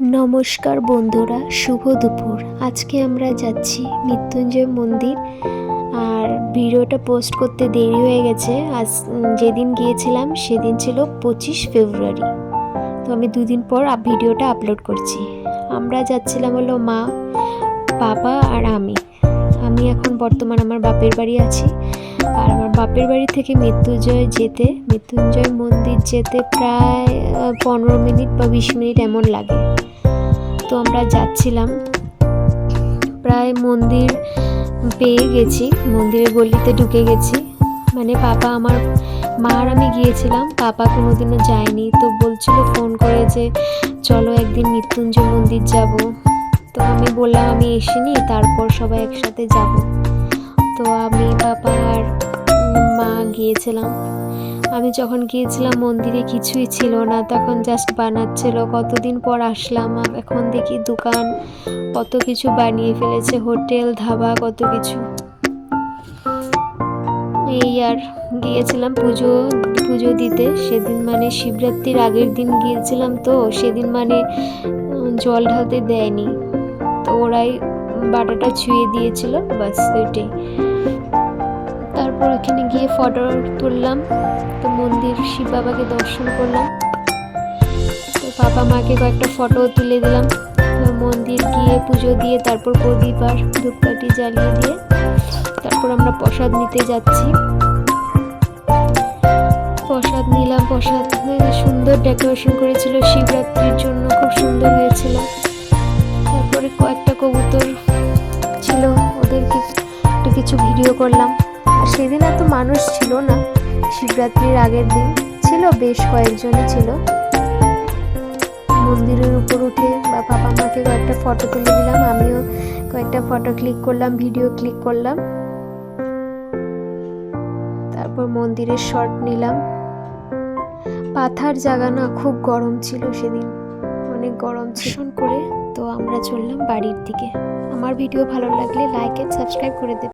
নমস্কার বন্ধুরা, শুভ দুপুর। আজকে আমরা যাচ্ছি মৃত্যুঞ্জয় মন্দির। আর ভিডিওটা পোস্ট করতে দেরি হয়ে গেছে। আজ যেদিন গিয়েছিলাম সেদিন ছিল পঁচিশ ফেব্রুয়ারি। তো আমি দুদিন পর ভিডিওটা আপলোড করছি। আমরা যাচ্ছিলাম হলো মা, বাবা আর আমি। আমি এখন বর্তমান আমার বাপের বাড়ি আছি। আর আমার বাপের বাড়ি থেকে মৃত্যুঞ্জয় যেতে, মৃত্যুঞ্জয় মন্দির যেতে প্রায় পনেরো মিনিট বা বিশ মিনিট এমন লাগে। তো আমরা যাচ্ছিলাম। প্রায় মন্দির পেয়ে গেছি, মন্দিরের গলিতে ঢুকে গেছি। মানে পাপা আমার মা আর আমি গিয়েছিলাম, পাপা কোনোদিনও যায়নি। তো বলছিল, ফোন করে যে, চলো একদিন মৃত্যুঞ্জয় মন্দির যাব। তো আমি বললাম, আমি এসিনি তারপর সবাই একসাথে যাব। তো আমি পাপা আর মা গিয়েছিলাম। আমি যখন গিয়েছিলাম, মন্দিরে কিছুই ছিল না। তখন জাস্ট বানাচ্ছিল। কতদিন পর আসলাম এখন দেখি দোকান কত কিছু বানিয়ে ফেলেছে। হোটেল, ধাবা, কত কিছু। এই আর গিয়েছিলাম পুজো পুজো দিতে। সেদিন মানে শিবরাত্রির আগের দিন গিয়েছিলাম তো। সেদিন মানে জল ঢালতে দেয়নি। তো ওরাই বাটাটা ছুঁয়ে দিয়েছিল। বাস ওইটাই তারপর ওখানে গিয়ে ফটো তুললাম। তো মন্দির শিব বাবাকে দর্শন করলাম। তো বাবা মাকে কয়েকটা ফটো তুলে দিলাম। মন্দির গিয়ে পুজো দিয়ে তারপর প্রদীপ আর ধূপকাঠি জ্বালিয়ে দিয়ে তারপর আমরা প্রসাদ নিতে যাচ্ছি। প্রসাদ নিলাম। প্রসাদ সুন্দর ডেকোরেশন করেছিল। শিবরাত্রির জন্য খুব সুন্দর হয়েছিল। তারপরে কয়েকটা কবুতর ছিল। ওদেরকে একটু কিছু ভিডিও করলাম। সেদিন এত মানুষ ছিল না। শিবরাত্রির আগের দিন ছিল, বেশ কয়েকজনই ছিল। মন্দিরের উপর উঠে বা বাবা মাকে কয়েকটা ফটো তুলে দিলাম, আমিও কয়েকটা ফটো ক্লিক করলাম ভিডিও ক্লিক করলাম। তারপর মন্দিরের শট নিলাম। পাথার জায়গা না খুব গরম ছিল সেদিন, অনেক গরম ছিল। করে। তো আমরা চললাম বাড়ির দিকে। আমার ভিডিও ভালো লাগলে লাইক এন্ড সাবস্ক্রাইব করে দেবে।